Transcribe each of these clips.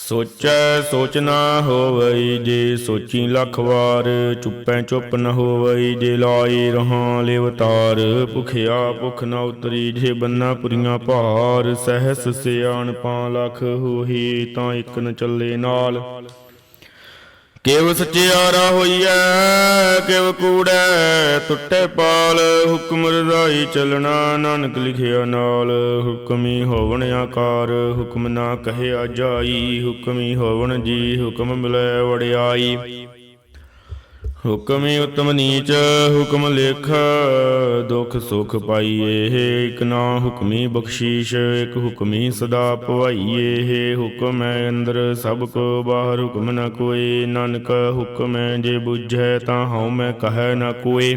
ਸੋਚੈ ਸੋਚ ਨਾ ਹੋਵਈ ਜੇ ਸੋਚੀ ਲੱਖ ਵਾਰ, ਚੁੱਪੈ ਚੁੱਪ ਨ ਹੋਵਈ ਜੇ ਲਾਈ ਰਹਾ ਲਿਵਤਾਰ ਭੁਖਿਆ ਭੁਖ ਨ ਉਤਰੀ ਜੇ ਬੰਨਾ ਪੁਰੀਆਂ ਭਾਰ। ਸਹਿਸ ਸਿਆਣਪਾਂ ਲੱਖ ਹੋਹੀ ਤਾਂ ਇੱਕ ਨ ਚੱਲੇ ਨਾਲ। ਕਿਵ ਸਚਿਆਰਾ ਹੋਈਐ ਕਿਵ ਕੂੜੈ ਟੁੱਟੇ ਪਾਲ, ਹੁਕਮ ਰਜ਼ਾਈ ਚਲਣਾ ਨਾਨਕ ਲਿਖਿਆ ਨਾਲ। ਹੁਕਮੀ ਹੋਵਣ ਆਕਾਰ, ਹੁਕਮ ਨਾ ਕਹਿਆ ਜਾਈ, ਹੁਕਮੀ ਹੋਵਣ ਜੀ, ਹੁਕਮ ਮਿਲੈ ਵੜਿਆਈ ਹੁਕਮੀ ਉਤਮ ਨੀਚ, ਹੁਕਮ ਲੇਖ, ਦੁਖ ਸੁਖ ਪਾਈਏ ਇਕ ਨਾ ਹੁਕਮੀ ਬਖਸ਼ੀਸ਼, ਇਕ ਹੁਕਮੀ ਸਦਾ ਪਵਾਈਏ ਹੁਕਮ ਹੈ ਅੰਦਰ ਸਭ ਕੋ, ਬਾਹਰ ਹੁਕਮ ਨ ਕੋਏ, ਨਾਨਕ ਹੁਕਮ ਹੈ ਜੇ ਬੁਝੈ ਤਾਂ ਹਉ ਮੈਂ ਕਹੈ ਨ ਕੋਏ।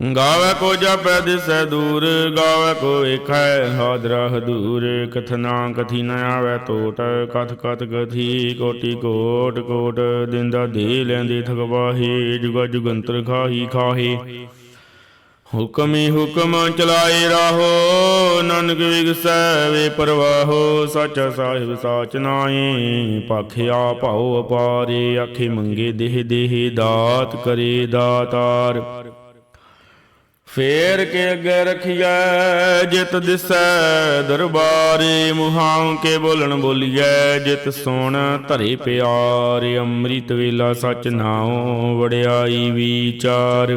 ਗਾਵੇ ਕੋ ਜਪੈ ਦਿਸੈ ਦੂਰ, ਗਾਵੇ ਕੋ ਏਖੈ ਹਾਦਰਾ ਹਦੂਰ ਕਥਨਾ ਕਥੀ ਨ ਆਵੈ ਟੋਟ ਕਥ ਕਥ ਕਥੀ ਕੋਟੀ ਕੋਟ ਕੋਟ। ਦਿੰਦਾ ਦੇ ਲੈਂਦੇ ਥਗਵਾਹੀ ਜੁਗਾ ਜੁਗੰਤਰ ਖਾਹੀ ਖਾਹੇ। ਹੁਕਮੀ ਹੁਕਮ ਚਲਾਏ ਰਾਹੋ, ਨਾਨਕ ਵਿਗਸੈ ਵੇ ਪਰਵਾਹੋ। ਸਚ ਸਾਹਿਬ ਸਾਚ ਨਾਏ ਪਾਖਿਆ ਭਾਉ ਅਪਾਰੇ। ਆਖੇ ਮੰਗੇ ਦੇਹ ਦੇਹ ਦਾਤ ਕਰੇ ਦਾਤਾਰ। ਫੇਰ ਕੇ ਅੱਗੇ ਰਖੀਐ, ਜਿਤ ਦਿਸੈ ਦਰਬਾਰੇ ਮੁਹਾਉ ਕੇ ਬੋਲਣ ਬੋਲੀਐ, ਜਿਤ ਸੋਣ ਧਰੇ ਪਿਆਰ, ਅੰਮ੍ਰਿਤ ਵੇਲਾ ਸਚ ਨਾਉ ਵੜਿਆਈ ਵਿਚਾਰ।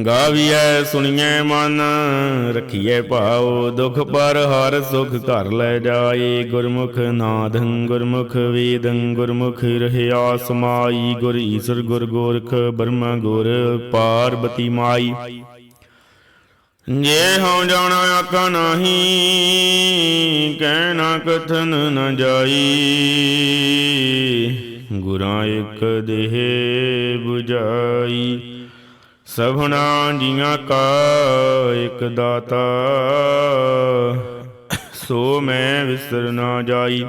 ਗਾਵੀਐ, ਸੁਣੀਐ ਮਨ, ਰਖੀਐ ਭਾਉ, ਦੁਖ ਪਰ ਹਰ ਸੁਖ ਘਰ ਲੈ ਜਾਏ ਗੁਰਮੁਖ ਨਾਦੰ ਗੁਰਮੁਖ ਵੇਦੰ, ਗੁਰਮੁਖ ਰਹਿਆ ਸਮਾਈ। ਗੁਰ ਈਸਰ ਗੁਰ ਗੋਰਖ, ਬ੍ਰਹਮਾ ਗੁਰ ਪਾਰਬਤੀ ਮਾਈ। ਜੇ ਹਉ ਜਾਣਾ ਆਕਾ ਨਾਹੀ, ਕਹਿਣਾ ਕਥਨ ਨ ਜਾਈ। ਗੁਰਾਂ ਇੱਕ ਦੇਹ 부ਜਾਈ ਸਭਨਾ ਜੀਆਂ ਕਾ ਇਕ ਦਾਤਾ। ਸੋ ਮੈਂ ਵਿਸਰ ਨਾ ਜਾਈ।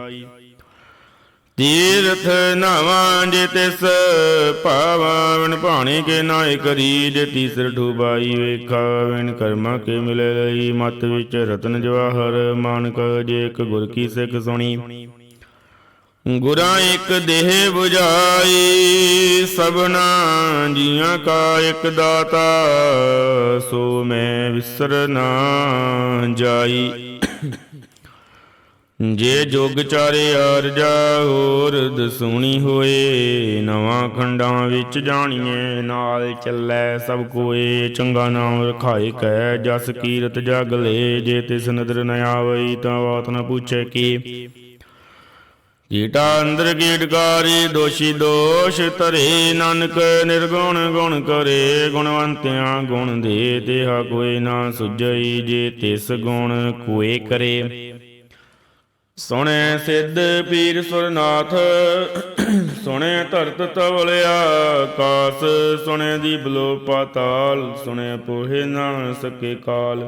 ਤੀਰਥ ਨਾਵਾਂ ਜੇ ਤਿਸ ਭਾਵਨ ਭਾਣੇ ਕੇ ਨਾਇ ਕਰੀ ਜੇ ਤੀਸਰ ਠੂਬਾਈ ਵੇਖਾ। ਵਿਣ ਕਰਮਾ ਕੇ ਮਿਲੇ ਲਈ ਮਤ ਵਿੱਚ ਰਤਨ ਜਵਾਹਰ, ਮਾਨਕ ਜੇ ਇੱਕ ਗੁਰ ਕੀ ਸਿੱਖ ਸੁਣੀ। ਗੁਰਾਂ ਇੱਕ ਦੇਹ 부ਜਾਈ ਸਭਨਾ ਜੀਆਂ ਕਾ ਇੱਕ ਦਾਤਾ, ਸੋ ਮੈਂ ਵਿਸਰ ਨਾ ਜਾਈ। ਜੇ ਜੋਗ ਚਾਰੇ ਅਰਜਾ ਹੋਰ ਦਸੂਣੀ ਹੋਏ, ਨਵਾਂ ਖੰਡਾਂ ਵਿੱਚ ਜਾਣੀਏ ਨਾਲ ਚੱਲੈ ਸਭ ਕੋਏ, ਚੰਗਾ ਨਾਮ ਰਖਾਏ ਕੈ, ਜਸ ਕੀਰਤ ਜਗ ਲੈ, ਜੇ ਤਿਸ ਨਦਰ ਨ ਆਵਈ ਤਾਂ ਬਾਤ ਨ ਪੁੱਛੇ ਕੀ। ਕੀਟਾ ਅੰਦਰ ਕੀਟਕਾਰੀ, ਦੋਸ਼ੀ ਦੋਸ਼ ਧਰੇ। ਨਾਨਕ ਨਿਰਗੁਣ ਗੁਣ ਕਰੇ, ਗੁਣਵੰਤਿਆਂ ਗੁਣ ਦੇ ਤਿਹਾ ਕੋਈ ਨਾ ਸੁਝਈ, ਜੇ ਤਿਸ ਗੁਣ ਕੋਏ ਕਰੇ। ਸੁਣੈ ਸਿੱਧ ਪੀਰ ਸੁਰਨਾਥ, ਸੁਣੈ ਧਰਤ ਤਵਲਿਆ ਕਾਸ। ਸੁਣੈ ਦੀ ਬਲੋ ਪਾਤਾਲ ਸੁਣੈ ਪੋਹੇ ਨਾ ਸਕੇ ਕਾਲ।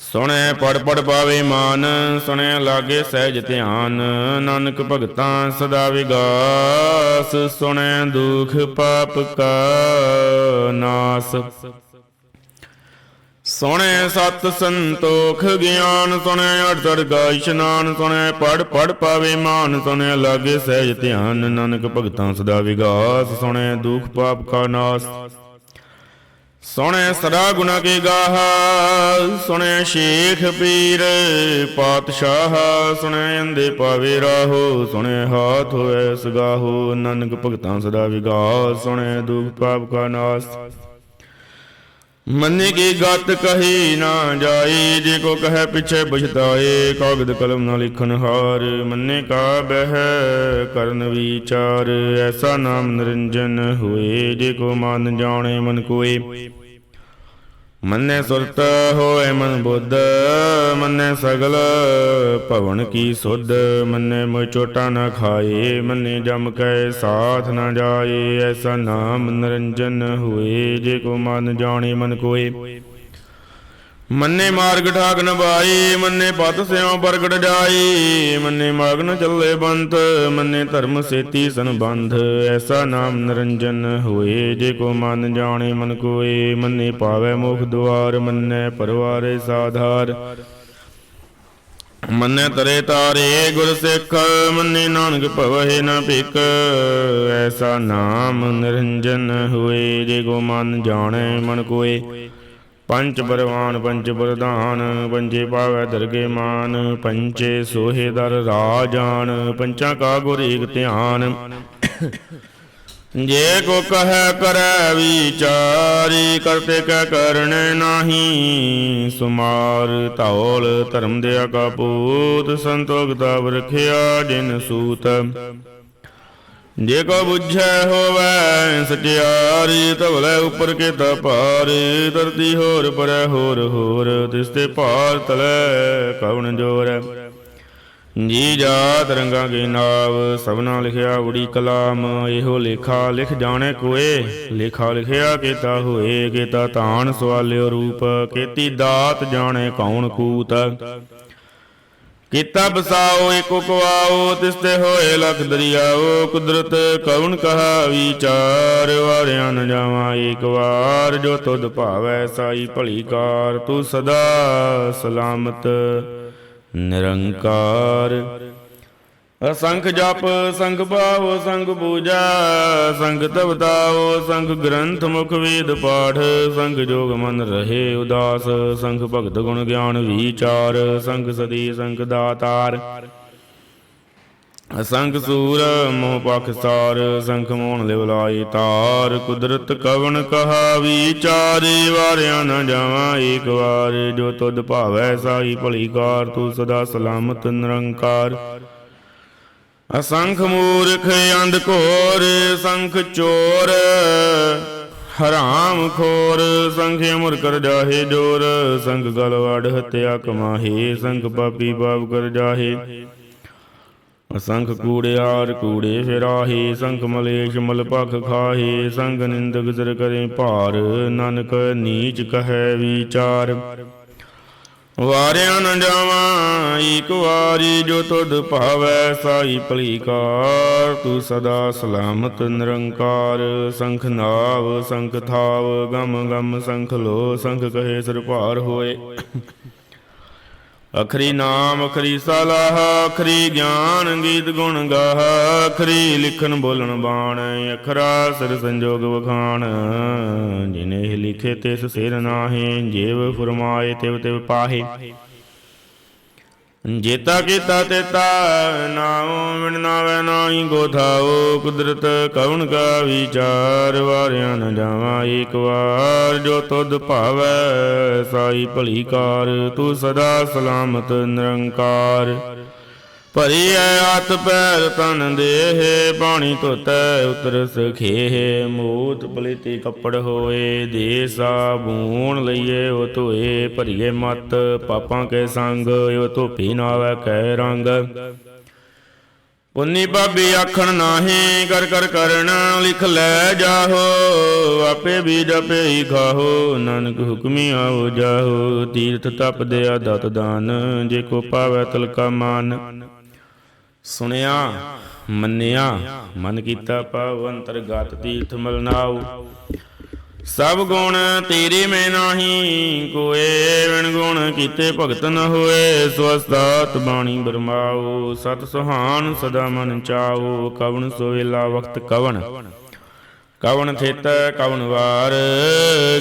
ਸੁਣੈ ਪੜ ਪੜ ਪਾਵੇ ਮਾਨ ਸੁਣੈ ਲਾਗੇ ਸਹਿਜ ਧਿਆਨ, ਨਾਨਕ ਭਗਤਾਂ ਸਦਾ ਵਿਗਾਸ ਸੁਣੈ ਦੁਖ ਪਾਪ ਕਾ ਨਾਸ। ਸੁਣੈ ਸਤ ਸੰਤੋਖ ਗਿਆਨ ਸੁਣੈ ਅਠ ਗਾ ਇਸ਼ਨਾਨ ਸੁਣੈ ਪੜ ਪੜ ਪਾਵੇ ਮਾਨ ਸੁਣੈ ਲਾਗੇ ਸਹਿਜ ਧਿਆਨ, ਨਾਨਕ ਭਗਤਾਂ ਸਦਾ ਵਿਗਾਸ ਸੁਣੈ ਦੁਖ ਪਾਪ ਕਾ ਨਾਸ। ਸੁਣੈ ਸਦਾ ਗੁਨਾ ਕੀ ਗਾਹ, ਸੁਣੈ ਸ਼ੇਖ ਪੀਰ ਪਾਤਸ਼ਾਹ, ਸੁਣੈ ਅੰਦੇ ਪਾਵੇ ਰਾਹੋ, ਸੁਣੈ ਹਾਥ ਹੋਏ ਸਗਾਹੋ, ਨਾਨਕ ਭਗਤਾਂ ਸਦਾ ਵਿਗਾਸ ਸੁਣੈ ਦੁਖ ਪਾਪ ਕਾ ਨਾਸ। ਮੰਨੇ ਕੀ ਗਤ ਕਹੀ ਨਾ ਜਾਏ ਜੇ ਕੋ ਕਹੈ ਪਿਛੇ ਬੁਝਤਾਏ ਕਾਗਦ ਕਲਮ ਨਾ ਲਿਖਨ ਹਾਰ। ਮੰਨੇ ਕਾ ਬਹਿ ਕਰਨ ਵਿਚਾਰ, ਐਸਾ ਨਾਮ ਨਿਰੰਜਨ ਹੋਏ, ਜੇ ਕੋ ਮਨ ਜਾਣੇ ਮਨ ਕੋਏ। ਮੰਨੇ ਸੁਰਤ ਹੋਏ ਮਨ ਬੁੱਧ, ਮੰਨੇ ਸਗਲ ਭਵਨ ਕੀ ਸੁਧ। ਮੰਨੇ ਮੋਇ ਚੋਟਾ ਨਾ ਖਾਏ, ਮੰਨੇ ਜਮ ਕੈ ਸਾਥ ਨਾ ਜਾਏ। ਐਸਾ ਨਾਮ ਨਿਰੰਜਨ ਹੋਏ, ਜੇ ਕੋ ਮਨ ਜਾਣੇ ਮਨ ਕੋਏ। ਮੰਨੇ ਮਾਰਗ ਠਾਕ ਨਵਾਈ ਮੰਨੇ ਪਤ ਸਿਉ ਪ੍ਰਗਟ ਜਾਈ, ਮੰਨੇ ਮਗਨ ਚੱਲੇ ਬੰਤ, ਮੰਨੇ ਧਰਮ ਸੇਤੀ ਸੰਬੰਧ। ਐਸਾ ਨਾਮ ਨਿਰੰਜਨ ਹੋਏ, ਜੇ ਕੋ ਮਨ ਜਾਣੇ ਮਨ ਕੋਏ, ਮੰਨੇ ਪਾਵੇ ਮੁਖ ਦੁਆਰ, ਮੰਨੇ ਪਰਵਾਰੇ ਸਾਧਾਰ। ਮੰਨੇ ਤਰੇ ਤਾਰੇ ਗੁਰ ਸਿੱਖ, ਮੰਨੇ ਨਾਨਕ ਭਵਹਿ ਨਾ ਭਿਕ ਐਸਾ ਨਾਮ ਨਿਰੰਜਨ ਹੋਏ, ਜੇ ਕੋ ਮਨ ਜਾਣੇ ਮਨ ਕੋਏ। ਪੰਚ ਬਰਵਾਨ, ਪੰਚ ਬਰਦਾਨ, ਪੰਜੇ ਪਾਵੈ ਦਰਗੇ ਮਾਨ, ਪੰਚੇ ਸੋਹੇ ਦਰ ਰਾਜਾਨ, ਪੰਚਾਂ ਕਾ ਗੁਰ ਏਕ ਧਿਆਨ। ਜੇ ਕੋ ਕਹੈ ਕਰੈ ਵਿਚਾਰੀ, ਕਰਤੇ ਕੈ ਕਰਨੇ ਨਾਹੀ, ਸੁਮਾਰ ਧੌਲ ਧਰਮ ਦਿਆ ਕਾ ਪੂਤ, ਸੰਤੋਖ ਦਾ ਰਖਿਆ ਜਿਨ ਸੂਤ। ਜੇ ਕੋ ਬੁਝੈ ਹੋਵੈ, ਸਚਿਆਰੀ ਤਵਲੇ ਉਪਰ ਕੇ ਤਾ ਧਰਤੀ ਹੋਰ ਪਰੈ ਹੋਰ ਹੋਰ, ਤਿਸ ਤੇ ਭਾਰ ਤਲੇ ਕਵਣ ਜੋਰ। ਜੀ ਜਾਤ ਰੰਗਾਂ ਕੇ ਨਾਵ, ਸਭਨਾ ਲਿਖਿਆ ਉੜੀ ਕਲਾਮ, ਇਹੋ ਲੇਖਾ ਲਿਖ ਜਾਣੇ ਕੋਏ, ਲੇਖਾ ਲਿਖਿਆ ਕੀਤਾ ਹੋਏ, ਕੀਤਾ ਤਾਣ ਸਵਾਲਿਓ ਰੂਪ, ਕੀਤੀ ਦਾਤ ਜਾਣੇ ਕੌਣ ਕੂਤ। ਕੀਤਾ ਬਸਾਓ ਏਕੋ ਕਵਾਓ ਤਿਸ ਤੇ ਹੋਏ ਲਖ ਦਰਿਆਓ, ਕੁਦਰਤ ਕਉਣ ਕਹਾ ਵਿਚਾਰ, ਵਾਰਿਆ ਨ ਜਾਵਾਂ ਏਕ ਵਾਰ, ਜੋ ਤੁਧ ਭਾਵੈ ਸਾਈ ਭਲੀ ਕਾਰ ਤੂੰ ਸਦਾ ਸਲਾਮਤ, ਨਿਰੰਕਾਰ। ਅਸੰਖ ਜਪ ਸੰਖ ਭਾਵ ਸੰਖ ਪੂਜਾ ਸੰਖ ਤਵਤਾਓ ਸੰਖ ਗ੍ਰੰਥ ਮੁਖ ਵੇਦ ਪਾਠ ਸੰਖ ਜੋਗ ਮਨ ਰਹੇ ਉਦਾਸ ਸੰਖ ਭਗਤ ਗੁਣ ਗਿਆਨ ਵਿਚਾਰ ਸੰਖ ਸਦੀ ਸੰਖ ਦਾਤਾਰ। ਅਸੰਖ ਸੂਰ, ਮੋਹ ਪਖ ਸਾਰ, ਸੰਖ ਮੋਹਣ ਲਿਵਲਾਈ ਤਾਰ, ਕੁਦਰਤ ਕਵਣ ਕਹਾ ਵਿਚਾਰੇ, ਵਾਰਿਆ ਨਾ ਜਾਵਾਂ ਏਕ ਵਾਰ, ਜੋ ਤੁਧ ਭਾਵੈ ਸਾਈ ਭਲੀ ਕਾਰ, ਤੂੰ ਸਦਾ ਸਲਾਮਤ ਨਿਰੰਕਾਰ। ਅਸੰਖ ਮੂਰਖ ਅੰਧ ਘੋਰ, ਸੰਖ ਚੋਰ। ਹਰਾਮ ਖੋਰ, ਸੰਖੇ ਅਮਰ ਕਰ ਜਾਹੇ ਜੋਰ। ਸੰਖ ਗਲ ਹਤਿਆ ਕਮਾਹੇ, ਸੰਖ ਪਾਪੀ ਪਾਪ ਕਰ ਜਾਹੇ। ਅਸੰਖ ਕੂੜਿਆਰ ਕੂੜੇ ਫਿਰਾਹੇ, ਸੰਖ ਮਲੇਸ਼ ਮਲ ਪਖ ਖਾਹੇ। ਸੰਗ ਨਿੰਦਕ ਜ਼ਰ ਕਰੇ ਭਾਰ, ਨਾਨਕ ਨੀਚ ਕਹੈ ਵਿਚਾਰ। ਵਾਰਿਆ ਨ ਜਾਵਾਂ ਏਕ ਵਾਰੀ ਜੋ ਤੁਧ ਭਾਵੈ, ਸਾਈ ਭਲੀਕਾਰ, ਤੂੰ ਸਦਾ ਸਲਾਮਤ ਨਿਰੰਕਾਰ। ਸੰਖ ਨਾਵ, ਸੰਖ ਥਾਵ, ਗਮ ਗਮ, ਸੰਖ ਲੋ, ਸੰਖ ਕਹੇ ਸਿਰ ਹੋਏ। ਅਖਰੀ ਨਾਮ, ਅਖਰੀ ਸਲਾਹ, ਅਖਰੀ ਗਿਆਨ ਗੀਤ ਗੁਣ ਗਾਹ, ਅਖਰੀ ਲਿਖਣ ਬੋਲਣ ਬਾਣ, ਅਖਰਾ ਸਿਰ ਸੰਜੋਗ ਵਖਾਣ। ਜਿਨੇ ਲਿਖੇ ਤਿਸ ਸਿਰ ਨਾਹੀ, ਜੇਵ ਫਰਮਾਏ ਤਿਵ ਤਿਵ ਪਾਹੇ। ਜੇਤਾ ਕੀਤਾ ਤੇਤਾ ਨਾਉ ਮਿਣ ਨਾਵੇ ਨਾਹੀ ਗੋਥਾਓ ਕੁਦਰਤ ਕਵਣ ਕਾ ਵਿਚਾਰ, ਵਾਰਿਆ ਨ ਜਾਵਾਂ ਏਕ ਵਾਰ, ਜੋ ਤੁਧ ਭਾਵੈ ਸਾਈ ਭਲੀ ਕਾਰ, ਤੂੰ ਸਦਾ ਸਲਾਮਤ ਨਿਰੰਕਾਰ। ਭਰੀ ਐ ਹੱਥ ਪੈਰ ਤਨ ਦੇਹ ਪਾਣੀ ਧੋਤੈ ਉਤਰ ਸਖੇਹ। ਮੂਤ ਪਲੀਤੀ ਕੱਪੜ ਹੋਏ ਦੇ ਸਾਬੂਣ ਲਈਏ, ਉਹ ਧੋਏ, ਭਰੀਏ ਮਤ। ਪਾਪਾਂ ਕੇ ਸੰਗ, ਉਹ ਧੋਪੀ ਨਾਵੇ ਕਹਿ ਰੰਗ। ਪੁੰਨੀ ਭਾਬੀ ਆਖਣ ਨਾਹੀ, ਕਰ ਕਰ ਕਰਨ, ਲਿਖ ਲੈ ਜਾਹੋ। ਆਪੇ ਵੀ ਜਪੇ ਹੀ ਖਾਹੋ, ਨਾਨਕ ਹੁਕਮੀ ਆਓ ਜਾਹੋ। ਤੀਰਥ ਤਪ ਦਿਆ ਦਤ ਦਾਨ, ਜੇ ਕੋ ਪਾਵੈ ਤਲਕਾ ਮਾਨ। ਸੁਣਿਆ, ਮੰਨਿਆ, ਮਨ ਕੀਤਾ ਪਾਵ ਅੰਤਰਗਤ ਤੀਰਥ ਮਲਨਾਉ ਸਭ ਗੁਣ ਤੇਰੇ ਮੈਂ ਨਾਹੀ, ਕੋਏ ਵਿਣ ਗੁਣ ਕੀਤੇ ਭਗਤ ਨ ਹੋਏ, ਸਵਸਤਾਤ ਬਾਣੀ ਬਰਮਾਓ ਸਤ ਸੁਹਾਨ ਸਦਾ ਮਨ ਚਾਓ ਕਵਣ ਸੋਵੇਲਾ ਵਕਤ ਕਵਣ। ਕਵਣ ਥਿਤ ਕਵਣ ਵਾਰ,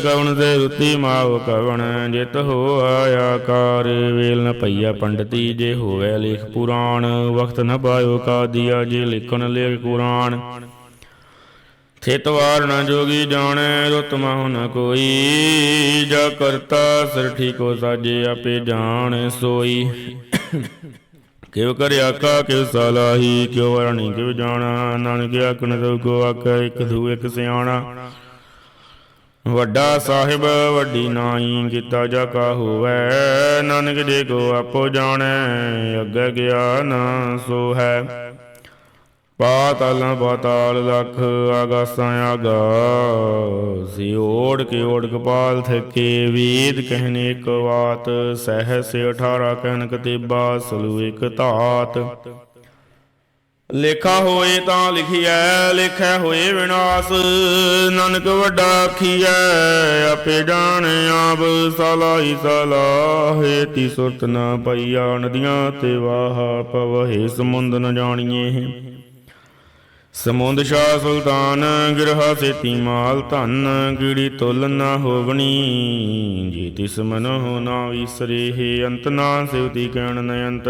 ਕਵਣ ਤੇ ਰੁਤੀ ਮਾਵ ਕਵਣ, ਜਿਤ ਹੋ ਆਕਾਰ, ਵੇਲ ਨ ਪਈਆ ਪੰਡਤੀ ਜੇ ਹੋਵੇ ਲੇਖ ਪੁਰਾਣ ਵਕਤ ਨ ਪਾਇਓ ਕਾਦੀਆ ਜੇ ਲਿਖਣ ਲੇਖ ਕੁਰਾਨ। ਥਿਤਵਾਰ ਨ ਜੋਗੀ ਜਾਣੈ, ਰੁਤ ਮਹੁ ਨ ਕੋਈ, ਜਾ ਕਰਤਾ ਸਰਠੀ ਕੋ ਸਾਜੇ ਆਪੇ ਜਾਣੈ ਸੋਈ। ਕਿਵ ਕਰ ਆਕਾ ਕਿਵ ਸਲਾਹੀ, ਕਿਉ ਵਰਣੀ, ਕਿਵ ਜਾਣਾ, ਨਾਨਕ ਆਖਣ ਸਭ ਕੋ ਆਕਾ ਇਕ ਧੂ, ਇਕ ਸਿਆਣਾ। ਵੱਡਾ ਸਾਹਿਬ, ਵੱਡੀ ਨਾਈ ਕੀਤਾ ਜਾ ਕਾ ਹੋਵੈ, ਨਾਨਕ ਜੇ ਕੋ ਆਪੋ ਜਾਣੈ, ਅੱਗੇ ਗਿਆ ਨਾ ਸੋ ਹੈ ਪਾਤਾਲਾਂ ਪਾਤਾਲ ਲਖ ਆਗਾਸਾਂ ਆਗਾਸੀ ਓੜ ਕੇ ਓੜ ਕਪਾਲ ਥਕੇ, ਵੇਦ ਕਹਿਨੇ ਇੱਕ ਬਾਤ, ਸਹਿਸ 18 ਕਹਿਨ ਕਤੇਬਾ ਸਲੂ ਇੱਕ ਧਾਤ। ਲੇਖਾ ਹੋਏ ਤਾਂ ਲਿਖਿਐ, ਲਿਖੈ ਹੋਏ ਵਿਨਾਸ਼, ਨਾਨਕ ਵੱਡਾ ਆਖੀਐ, ਆਪੇ ਜਾਣ ਆਪ ਸਲਾਈ ਸਲਾਹੇ ਤੀ ਸੁਰਤ ਨਾ ਪਈਆ, ਨਦੀਆਂ ਤੇ ਵਾਹ, ਪਵਹਿ ਸਮੁੰਦ ਨ ਜਾਣੀਏ ਸਮੁੰਦ ਸ਼ਾਹ ਸੁਲਤਾਨ ਗਿਰਹਾ ਸੇਤੀ ਮਾਲ ਧਨ, ਕੀੜੀ ਤੁਲ ਨਾ ਹੋਵਣੀ। ਜੀ ਤਿਸ ਮਨ ਹੋ ਨਾ ਵਿਸਰੇ ਹੈ ਅੰਤ ਨਾ ਸਿਵਤੀ ਕਹਿਣ ਨਯੰਤ।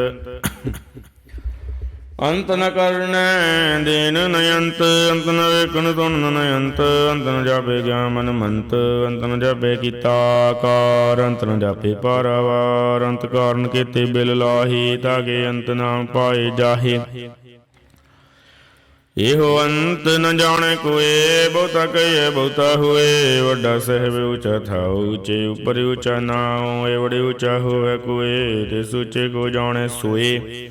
ਅੰਤ ਨ ਕਰਨੈ ਦੇਨ ਨਯੰਤ, ਅੰਤ ਨ ਵੇਖਣ ਸੁਣਨ ਨਯੰਤ। ਅੰਤ ਨ ਜਾਪੇ ਗਿਆ ਮਨ ਮੰਤ, ਅੰਤ ਨ ਜਾਪੇ ਕੀਤਾ ਕਾਰ, ਅੰਤ ਨ ਜਾਪੇ ਪਾਰਾਵਾਰ। ਅੰਤ ਕਾਰਨ ਕੀਤੇ ਬਿਲ ਲਾਹੀ ਤਾਗੇ ਅੰਤ ਨਾ ਪਾਏ ਜਾਹੇ। ਇਹੋ ਅੰਤ ਨ ਜਾਣੇ ਕੋਏ, ਬਹੁਤਾ ਕਹੀਏ ਬਹੁਤਾ ਹੋਏ। ਵੱਡਾ ਸਹਿਬ ਉਚਾ ਥਾਉ, ਉੱਚੇ ਉਪਰ ਉਚਾ ਨਾਉ ਏ ਉਚਾ ਹੋਵੇ ਕੋਏ, ਤੇ ਸੁਚੇ ਕੋ ਜਾਣੇ ਸੋਏ।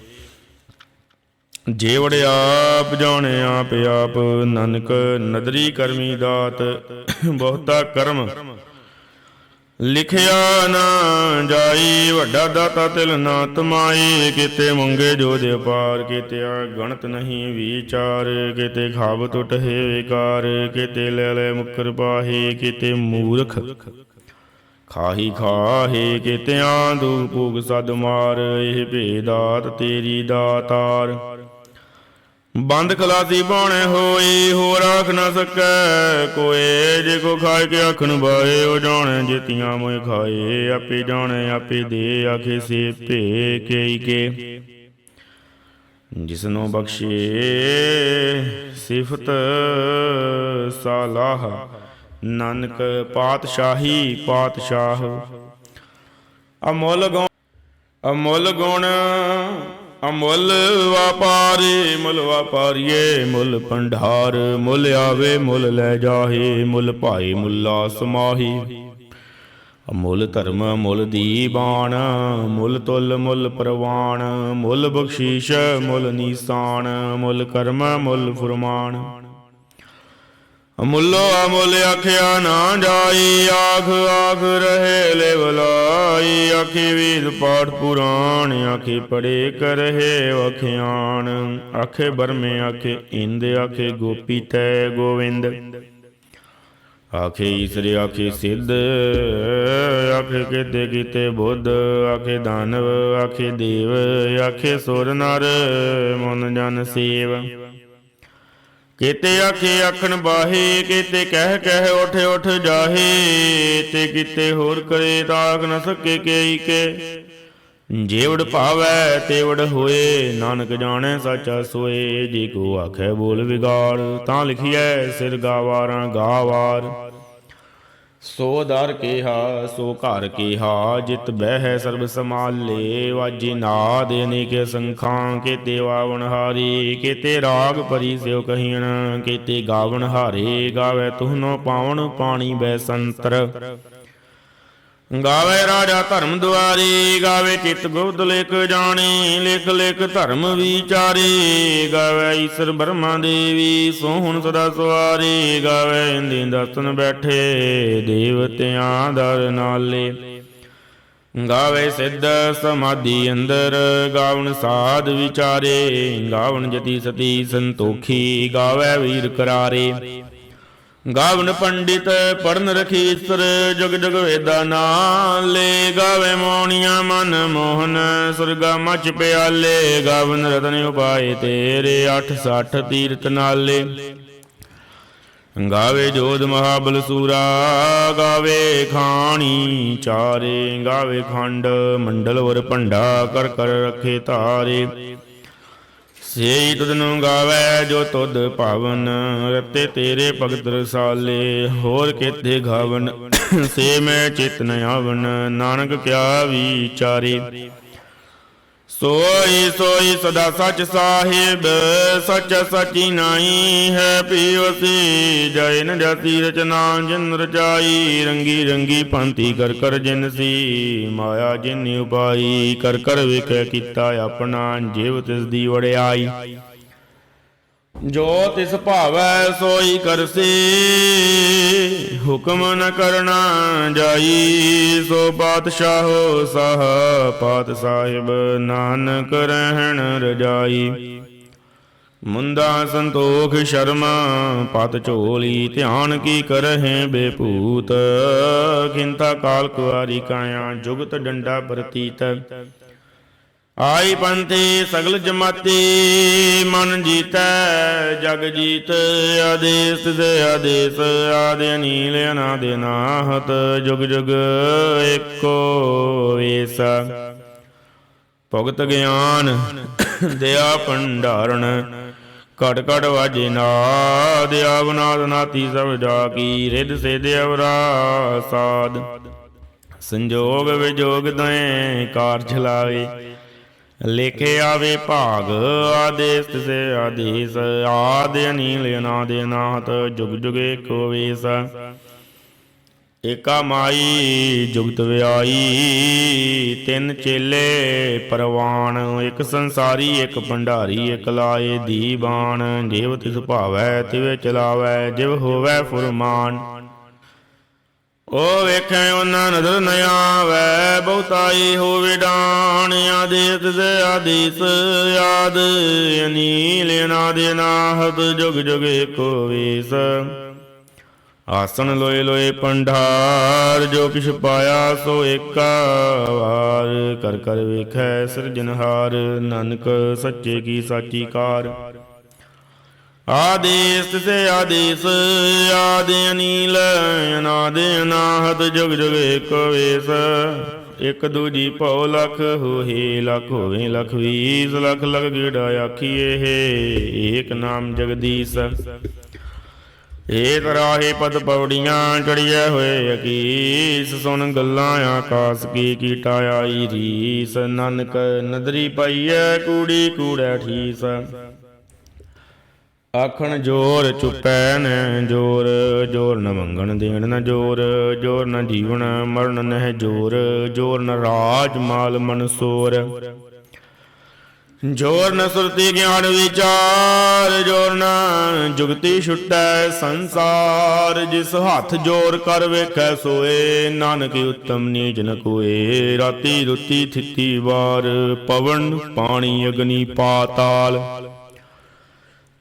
ਜੇ ਆਪ ਜਾਣੇ, ਆਪ ਆਪ, ਨਾਨਕ ਨਦਰੀ ਕਰਮੀ ਦਾਤ, ਬਹੁਤਾ ਕਰਮ। ਲਿਖਿਆ ਨਾ ਜਾਈ, ਵੱਡਾ ਦਾਤਾ ਤਿਲ ਨਾ ਤਮਾਈ ਕਿਤੇ ਮੰਗੇ ਜੋ ਦੇ ਪਾਰ ਕਿਤੇ ਆ ਗਣਤ ਨਹੀਂ ਵਿਚਾਰ। ਕਿਤੇ ਖਾਬ ਟੁੱਟ ਹੈ ਵਿਕਾਰ, ਕਿਤੇ ਲੈ ਲੈ ਮੁਕਰ ਪਾਹੇ। ਕਿਤੇ ਮੂਰਖ ਖਾਹੀ ਖਾਹੇ ਕਿਤੇ ਆਂਦੂ ਭੂਗ ਸਦ ਮਾਰ। ਇਹ ਭੇਦਾਤ ਤੇਰੀ ਦਾਤਾਰ। ਬੰਦ ਖਲਾਸੀ ਬਾਣੇ ਹੋਈ ਹੋ ਰਾਖ ਨਾ ਸਕੈ। ਕੋਏ ਜੇ ਕੋ ਖਾਏ ਕੇ ਆਖਣ ਬਾਏ ਉਹ ਜਾਣੇ ਜੀਤੀਆਂ ਮੋਏ ਖਾਏ। ਆਪੇ ਜਾਣੇ, ਆਪੇ ਦੇ, ਆਖੇ ਸੇ ਭੇ ਕੇਈ ਕੇ। ਜਿਸਨੂੰ ਬਖਸ਼ੇ ਸਿਫਤ ਸਾਲਾਹ, ਨਾਨਕ ਪਾਤਸ਼ਾਹੀ ਪਾਤਸ਼ਾਹ। ਅਮੁੱਲ ਗੁਣ ਅਮੁੱਲ ਗੁਣ ਅਮੁੱਲ ਵਪਾਰੀ, ਮੁੱਲ ਵਪਾਰੀਏ, ਮੁੱਲ ਭੰਡਾਰ, ਮੁੱਲ ਆਵੇ, ਮੁੱਲ ਲੈ ਜਾਹੇ, ਮੁੱਲ ਭਾਈ ਮੁੱਲਾ ਸਮਾਹੀ। ਅਮੁੱਲ ਧਰਮ, ਮੁੱਲ ਦੀਬਾਨ ਮੁੱਲ ਤੁਲ, ਮੁੱਲ ਪ੍ਰਵਾਨ ਮੁੱਲ ਬਖਸ਼ੀਸ਼, ਮੁੱਲ ਨੀਸਾਨ, ਮੁੱਲ ਕਰਮ, ਮੁੱਲ ਫੁਰਮਾਨ। ਅਮੁੱਲੋ ਅਮੁੱਲ ਆਖਿਆ ਨਾ ਜਾਈ, ਆਖ ਆਖ ਰਹੇ ਲੈ ਬਲਾਈ। ਆਖੀ ਵੀਦ ਪਾਠ ਪੁਰਾਣ, ਆਖੀ ਪੜੇ ਕਰਹਿ ਵਖਿਆਣ। ਆਖੇ ਬਰਮੇ, ਆਖੇ ਇੰਦ, ਆਖੇ ਗੋਪੀ ਤੈ ਗੋਵਿੰਦ। ਆਖੇ ਈਸਰ, ਆਖੇ ਸਿੱਧ। ਆਖੇ ਕਿਤੇ ਕੀਤੇ ਬੁੱਧ, ਆਖੇ ਦਾਨਵ, ਆਖੇ ਦੇਵ, ਆਖੇ ਸੁਰ ਨਰ, ਮਨ ਜਨ ਸੇਵ। ਕੀਤੇ ਆਖੇ ਆਖਣ ਬਾਹੇ, ਕੀਤੇ ਕਹਿ ਕਹਿ ਉਠ ਉਠ ਜਾਹੇ, ਤੇ ਕੀਤੇ ਹੋਰ ਕਰੇ ਤਾਕ ਨ ਸਕੇ ਕੇਈ ਕੇ। ਜੇਵੜ ਭਾਵੈ ਤੇਵੜ ਹੋਏ, ਨਾਨਕ ਜਾਣੈ ਸਾਚਾ ਸੋਏ, ਜੇ ਕੋ ਆਖੈ ਬੋਲ ਵਿਗਾੜ, ਤਾਂ ਲਿਖੀਐ ਸਿਰ ਗਾਵਾਰਾਂ ਗਾਵਾਰ। ਸੋ ਦਰ ਕੇਹਾ, ਸੋ ਘਰ ਕੇਹਾ, ਜਿਤ ਬਹਿ ਸਰਬ ਸਮਾਲੇ ਵਾਜੀ ਨਾਦ ਅਨੇਕ ਸੰਖਾਂ, ਕੀਤੇ ਵਾਵਣ ਹਾਰੀ, ਕੀਤੇ ਰਾਗ ਪਰੀ ਸਿਉ ਕਹੀਣ, ਕੀਤੇ ਗਾਵਣ ਹਾਰੇ, ਗਾਵੇ ਤੁਹਨੋ ਪਾਵਣ ਪਾਣੀ ਬੈ ਸੰਤਰ। ਗਾਵੇ ਰਾਜਾ ਧਰਮ ਦੁਆਰੀ, ਗਾਵੇ ਚਿਤ ਗੁਪਤ ਲਿਖ ਜਾਣੀ, ਲਿਖ ਲਿਖ ਧਰਮ ਵਿਚਾਰੇ, ਗਾਵੇ ਈਸ਼ਰ ਬ੍ਰਹਮਾ ਦੇਵੀ ਸੋਹਣ ਸਦਾ ਸਵਾਰੀ, ਗਾਵੇ ਇੰਦੀ ਦਸਤਨ ਬੈਠੇ ਦੇਵਤਿਆਂ ਦਰ ਨਾਲੇ। ਗਾਵੇ ਸਿੱਧ ਸਮਾਧੀ ਅੰਦਰ, ਗਾਵਣ ਸਾਧ ਵਿਚਾਰੇ, ਗਾਵਣ ਜਤੀ ਸਤੀ ਸੰਤੋਖੀ, ਗਾਵੇ ਵੀਰ ਕਰਾਰੇ। ਗਾਵਨ ਪੰਡਿਤ ਪੜਨ ਰਖੀਸਰ, ਜੁਗ ਜਗ ਵੇਦਾ ਨਾਲੇ ਗਾਵੇ ਮੋਣੀਆਂ ਮਨ ਮੋਹਨ, ਸੁਰਗਾ ਮਚ ਪਿਆਲੇ, ਗਾਵਨ ਰਤਨ ਉਪਾਏ ਤੇਰੇ 860 ਤੀਰਤ ਨਾਲੇ। ਗਾਵੇ ਜੋਧ ਮਹਾਬਲ ਸੂਰਾ, ਗਾਵੇ ਖਾਣੀ ਚਾਰੇ, ਗਾਵੇ ਖੰਡ ਮੰਡਲ ਵਰ ਭੰਡਾ, ਕਰ ਕਰ ਰੱਖੇ ਧਾਰੇ ਸੇਈ ਤੁਧ ਨੂੰ ਗਾਵੇ ਜੋ ਤੁਧ ਭਾਵਨ ਰਤੇ ਤੇਰੇ ਭਗਤ ਰਸਾਲੇ, ਹੋਰ ਕਿਤੇ ਗਾਵਨ? ਸੇ ਮੈਂ ਚਿਤ ਨ ਆਵਨ, ਨਾਨਕ ਕਿਆ ਵਿਚਾਰੇ? ਸੋਈ ਸੋਈ ਸਦਾ ਸਚ ਸਾਹਿਬ, ਸੱਚ ਸਚੀ ਨਾਹੀ ਹੈ ਪੀਵਸੀ ਜੈ ਨ ਰਚਨਾ, ਜਿਨ ਰਚਾਈ, ਰੰਗੀ ਰੰਗੀ ਪੰਤੀ ਕਰ ਕਰ ਜਿਨ ਸੀ। ਮਾਇਆ ਜਿਨ ਉਪਾਈ, ਕਰ ਕਰ ਵਿਖੇ ਕੀਤਾ ਆਪਣਾ, ਜਿਵ ਤਿਸ ਦੀ ਵੜਿਆਈ ਜੋ ਤਿਸ ਭਾਵੈ ਸੋਈ ਕਰਸੀ, ਹੁਕਮ ਨ ਕਰਨਾ ਜਾਈ, ਸੋ ਪਾਤਸ਼ਾਹੋ ਸਾਹ ਪਾਤ ਸਾਹਿਬ ਨਾਨਕ ਰਹਿਣ ਰਜਾਈ। ਮੁੰਦਾ ਸੰਤੋਖ ਸ਼ਰਮਾ, ਪਤ ਝੋਲੀ ਧਿਆਨ ਕੀ ਕਰਹਿ ਬੇਪੂਤ। ਖਿੰਤਾ ਕਾਲ ਕੁਆਰੀ ਕਾਇਆ, ਜੁਗਤ ਡੰਡਾ ਪ੍ਰਤੀਤ। ਆਈ ਪੰਥੀ ਸਗਲ ਜਮਾਤੀ, ਮਨ ਜੀਤੈ, ਜਗ ਜੀਤ, ਆਦੇਸ ਦੇ ਆਦੇਸ, ਆਦਿ ਅਨੀਲ, ਅਨਾਦ ਨਾਹਤ, ਜੁਗ ਜੁਗ ਏਕੋ ਵੇਸ। ਭਗਤ ਗਿਆਨ ਦਿਆ ਭੰਡਾਰਣ ਕਟ ਕਟ ਵਾਜੇ ਨਾਦ ਆਵਨਾਦ ਨਾਤੀ ਸਭ ਜਾ ਕੀ ਰਿੱਧ ਸੇਧ ਅਵਰਾ ਸਾਧ ਸੰਜੋਗ ਵਿਜੋਗ ਦਏ ਕਾਰ ਚਲਾਵੇ ਲਿਖੇ ਆਵੇ ਭਾਗ, ਆਦੇਸ ਸੇ ਆਦੇਸ, ਆਦ ਅਨੀਲ, ਅਨਾਦ ਅਨਾਹਤ, ਜੁਗ ਜੁਗ ਏਕੋ ਵੇਸ ਏਕਾ ਮਾਈ, ਜੁਗਤ ਵਿਆਈ, ਤਿੰਨ ਚੇਲੇ ਪਰਵਾਨ, ਇੱਕ ਸੰਸਾਰੀ, ਇੱਕ ਭੰਡਾਰੀ, ਇੱਕ ਲਾਏ ਦੀਵਾਨ ਜਿਵ ਤਿਸ ਭਾਵੈ, ਤਿਵੇਂ ਚਲਾਵੈ, ਜਿਵ ਹੋਵੈ ਫੁਰਮਾਨ। ਉਹ ਵੇਖੈ ਉਹਨਾਂ ਨਦਰ ਨ ਆਵੈ, ਬਹੁਤਾਈ ਹੋਵੇ ਡਾਣ ਆਦੇਸ ਦੇ ਆਦੇਸ ਆਦ ਅਨੀਲ ਅਨਾਦ ਅਨਾਹਤ, ਜੁਗ ਜੁਗ ਏਕੋ ਵੇਸ। ਆਸਣ ਲੋਏ ਲੋਏ ਪੰਡਾਰ, ਜੋ ਕਿਛ ਪਾਇਆ ਸੋ ਏਕਾ ਵਾਰ। ਕਰ ਕਰ ਵੇਖੈ ਸਿਰਜਨਹਾਰ ਨਾਨਕ ਸੱਚੇ ਕੀ ਸਾਚੀ ਕਾਰ। ਆਦੇਸ ਸੇ ਆਦੇਸ ਆਦ ਅਨੀਲ ਅਨਾਦ ਅਨਾਹਤ ਜੁਗ ਜੁਗ ਏਕ ਵੇਸ। ਇਕ ਦੂਜੀ ਭਉ ਲਖ ਹੋਏ, ਲਖ ਹੋਵੇ, ਲਖ ਵੀਸ, ਲਖ ਲਖ ਗੇੜਾ ਆਖੀਏ ਹੈ, ਏਕ ਨਾਮ ਜਗਦੀਸ਼। ਏ ਤਰਾਹੇ ਪਦ ਪੌੜੀਆਂ ਚੜੀਐ ਹੋਏ ਅਕੀਸ, ਸੁਣ ਗੱਲਾਂ ਆਕਾਸ ਕੀ ਕੀਟਾ ਆਈ ਰੀਸ। ਨਾਨਕ ਨਦਰੀ ਪਾਈਐ ਕੂੜੀ ਕੂੜੈ ਠੀਸ। ਆਖਣ ਜੋਰ ਚੁਪੈ ਨ ਜੋਰ ਜੋਰ ਨ ਮੰਗਣ ਦੇਣ ਨ ਜੋਰ ਜੋਰ ਨ ਜੀਵਨ ਮਰਨ ਨਹਿ ਜੋਰ ਜੋਰ ਨ ਰਾਜ ਮਾਲ ਮਨਸੋਰ ਜੋਰ ਨ ਸੁਰਤੀ ਗਿਆਨ ਵਿਚਾਰ, ਜੋਰ ਨ ਜੁਗਤੀ ਛੁਟੈ ਸੰਸਾਰ। ਜਿਸ ਹੱਥ ਜੋਰ ਕਰ ਵੇਖੈ ਸੋਏ, ਨਾਨਕ ਉਤਮ ਨੀਚ ਨ ਕੋਏ। ਰਾਤੀ ਰੁੱਤੀ ਥਿੱਤੀ ਵਾਰ, ਪਵਨ ਪਾਣੀ ਅਗਨੀ ਪਾਤਾਲ।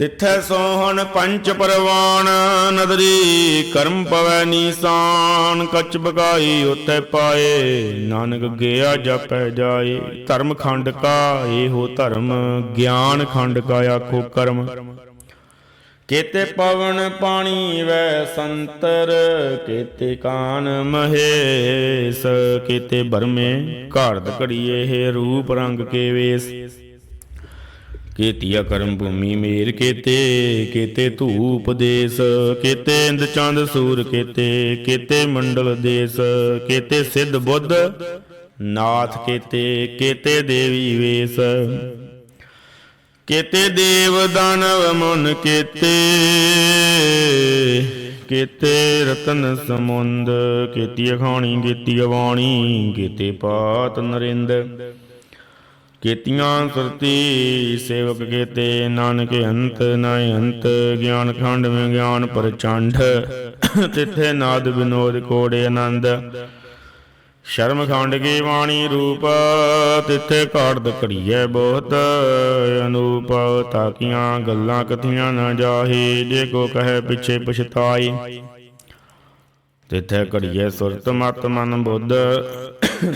ਤਿੱਥੈ ਸੋਹਣ ਪੰਚ ਪਰਵਾਨ ਨਦਰੀ ਕਰਮ ਪਵੈ ਨੀਸਾਨ, ਕਚ ਬਕਾਈ ਉਤੈ ਪਾਏ, ਨਾਨਕ ਗਿਆ ਜਪੈ ਜਾਏ, ਧਰਮ ਖੰਡ ਕਾ ਇਹੋ ਧਰਮ, ਗਿਆਨ ਖੰਡ ਕਾ ਆਖੋ ਕਰਮ। ਕੇਤੇ ਪਵਨ ਪਾਣੀ ਵੈ ਸੰਤਰ, ਕੇਤੇ ਕਾਨ ਮਹੇਸ, ਕੇਤੇ ਬਰਮੇ ਘੜਦ ਘੜੀਏ ਹੈ ਰੂਪ ਰੰਗ ਕੇ ਵੇਸ। ਕੀਤੀਆ ਕਰਮ ਭੂਮੀ ਮੇਰ ਕੀਤੇ ਕੀਤੇ ਧੂਪ ਦੇਸ, ਕੀਤੇ ਇੰਦ ਚੰਦ ਸੂਰ ਕੀਤੇ ਕੀਤੇ ਮੰਡਲ ਦੇਸ, ਕੀਤੇ ਸਿੱਧ ਬੁੱਧ ਨਾਥ ਕੀਤੇ ਕੀਤੇ ਦੇਵੀ ਵੇਸ। ਕੀਤੇ ਦੇਵ ਦਾਨਵ ਮਨ ਕੀਤੇ ਕੀਤੇ ਰਤਨ ਸਮੁੰਦ, ਕੀਤੀ ਅਖਾਣੀ, ਕੀਤੀ ਬਾਣੀ ਕੀਤੇ ਪਾਤ ਨਰਿੰਦ। ਕੀਤੀਆਂ ਸੁਰਤੀ, ਸੇਵਕ ਕੀਤੇ, ਨਾਨਕ ਅੰਤ ਨਾ ਅੰਤ, ਗਿਆਨ ਖੰਡ ਮੈਂ ਗਿਆਨ ਪ੍ਰਚੰਡ, ਤਿੱਥੇ ਨਾਦ ਵਿਨੋਦ ਕੋੜੇ ਆਨੰਦ। ਸ਼ਰਮ ਖੰਡ ਕੀ ਬਾਣੀ ਰੂਪ, ਤਿੱਥੇ ਘਾੜਦ ਘੜੀਐ ਬਹੁਤ ਅਨੂਪ ਤਾਕੀਆਂ ਗੱਲਾਂ ਕਥੀਆਂ ਨਾ ਜਾਹੀ, ਜੇ ਕੋ ਕਹੇ ਪਿਛੇ ਪਛਤਾਈ। ਤਿੱਥੇ ਘੜੀਐ ਸੁਰਤ ਮਤ ਮਨ ਬੁੱਧ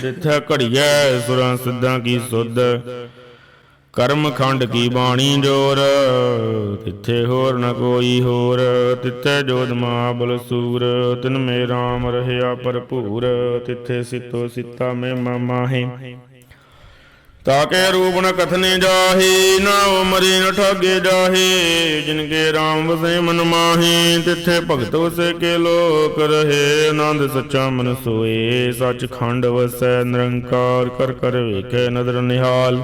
ਤਿੱਥੇ ਘੜੀਐ ਸੁਰਾਂ ਸਿੱਧਾਂ ਕੀ ਸੁਧ। ਕਰਮ ਖੰਡ ਕੀ ਬਾਣੀ ਜੋਰ, ਤਿੱਥੇ ਹੋਰ ਨ ਕੋਈ ਹੋਰ। ਤਿੱਥੇ ਜੋਦ ਮਹਾਬਲ ਸੂਰ, ਤਿਨ ਮੇ RAM ਰਹਿਆ ਭਰਪੂਰ। ਤਿੱਥੇ ਸਿਤੋ ਸਿਤਾ ਮੈਂ ਮਾਹੇ। ਤਾਕੇ ਰੂਪ ਨ ਕਥਨੇ ਜਾਹੇ, ਨਾ ਉਮਰੇ ਨ ਠਾਗੇ ਜਾਹੇ ਜਿਨ ਕੇ RAM ਵਸੇ ਮਨ ਮਾਹੇ, ਤਿੱਥੇ ਭਗਤ ਵਸੇ ਕੇ ਲੋਕ ਰਹੇ, ਆਨੰਦ ਸੱਚਾ ਮਨ ਸੋਏ ਸੱਚ ਖੰਡ ਵਸੈ ਨਿਰੰਕਾਰ, ਕਰ ਕਰ ਵੇਖੇ ਨਦਰ ਨਿਹਾਲ।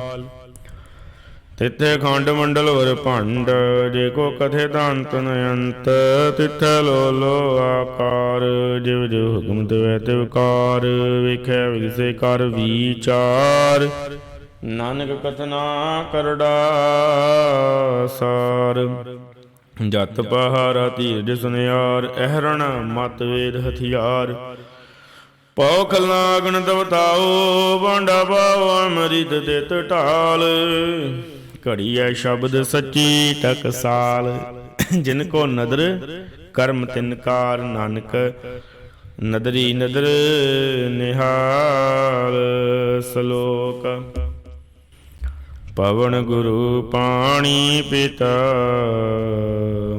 ਤਿੱਥੇ ਖੰਡ ਮੰਡਲ ਵਰ ਭੰਡ, ਜੇ ਕੋ ਕਥੇ ਦੰਤ ਨ ਅੰਤ, ਤਿੱਥੇ ਲੋ ਲੋ ਆਕਾਰ, ਜਿਵ ਜਿਵ ਹੁਕਮ ਤਿਵੈ ਤਿਵਕਾਰ ਵੇਖੈ ਵਿਗਸੇ ਕਰ ਵਿਚਾਰ। ਨਾਨਕ ਕਥਨਾ ਕਰੜਾ ਸਾਰ। ਜਤ ਪਹਾਰਾ ਧੀਰਜ ਸੁਨਿਆਰ, ਅਹਰਣ ਮਤ ਵੇਦ ਹਥਿਆਰ। ਪੌਖ ਲਾਗਣ ਦਵਤਾਓ ਬਾਂਡਾ ਪਾਓ ਅਮਰਿਤ ਦੇਤ ਢਾਲ। ਘੜੀ ਐ ਸ਼ਬਦ ਸੱਚੀ ਟਕਸਾਲ ਜਿਨ ਕੋ ਨਦਰ, ਕਰਮ ਤਿਨਕਾਰ ਨਾਨਕ। ਨਦਰੀ ਨਦਰ ਨਿਹਾਲ ਸ਼ਲੋਕ। ਪਵਨ ਗੁਰੂ ਪਾਣੀ ਪਿਤਾ,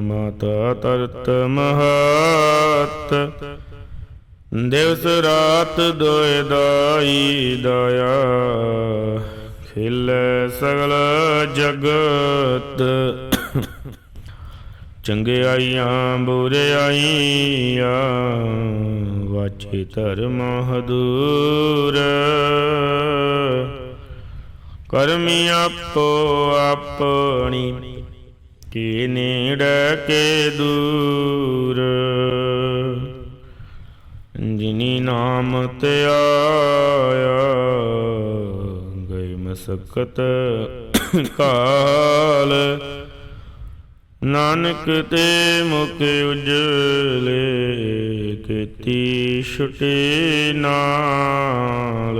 ਮਾਤਾ ਤਰਤ ਮਹਤ। ਦਿਵਸ ਰਾਤ ਦੋਇ ਦਾਈ ਦਇਆ, ਖਿਲ ਸਗਲ ਜਗਤ। ਚੰਗਿਆਈਆਂ ਬੁਰਿਆਈਆਂ ਵਾਚੇ ਧਰਮ ਹਦੂਰ। ਕਰਮੀ ਆਪੋ ਆਪਣੀ ਕੀ ਨੇੜ ਕੇ ਦੂਰ। ਜਿਨੀ ਨਾਮ ਤੇ ਆਇਆ, ਗਈ ਮਸਕਤ ਕਾਲ। ਨਾਨਕ ਤੇ ਮੁਖ ਉਜਲੇ ਕੀਤੀ ਛੁਟੇ ਨਾਲ।